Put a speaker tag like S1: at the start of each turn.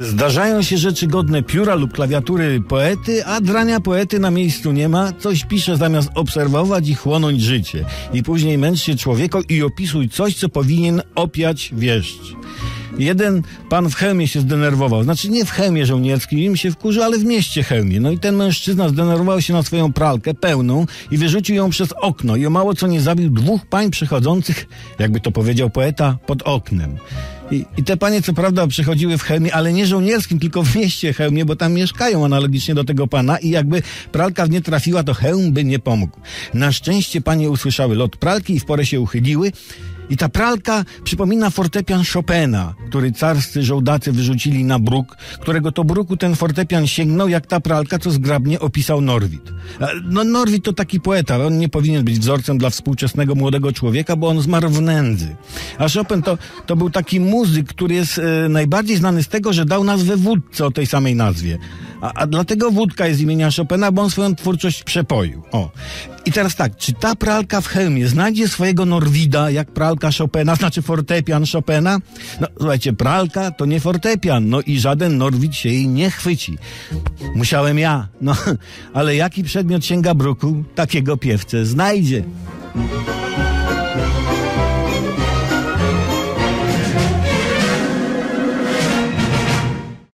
S1: Zdarzają się rzeczy godne pióra lub klawiatury poety, a drania poety na miejscu nie ma. Coś pisze zamiast obserwować i chłonąć życie. I później męcz się człowieko i opisuj coś, co powinien opiać wieszcz. Jeden pan w hełmie się zdenerwował. Znaczy nie w hełmie żołnierskim się wkurzył, ale w mieście hełmie. No i ten mężczyzna zdenerwował się na swoją pralkę pełną i wyrzucił ją przez okno. I o mało co nie zabił dwóch pań przechodzących, jakby to powiedział poeta, pod oknem. I, I te panie co prawda przychodziły w hełmie, ale nie żołnierskim, tylko w mieście hełmie, bo tam mieszkają analogicznie do tego pana i jakby pralka w nie trafiła, to hełm by nie pomógł. Na szczęście panie usłyszały lot pralki i w porę się uchyliły. I ta pralka przypomina fortepian Chopina, który carscy żołdacy wyrzucili na bruk, którego to bruku ten fortepian sięgnął, jak ta pralka, co zgrabnie opisał Norwid. No Norwid to taki poeta, on nie powinien być wzorcem dla współczesnego młodego człowieka, bo on zmarł w nędzy. A Chopin to, to był taki muzyk, który jest e, najbardziej znany z tego, że dał nazwę wódce o tej samej nazwie. A, a dlatego wódka jest imienia Chopina, bo on swoją twórczość przepoił. O. I teraz tak, czy ta pralka w hełmie znajdzie swojego Norwida, jak pralka Chopina, znaczy fortepian Chopina? No, słuchajcie, pralka to nie fortepian, no i żaden Norwid się jej nie chwyci. Musiałem ja, no, ale jaki przedmiot sięga bruku, takiego piewce znajdzie.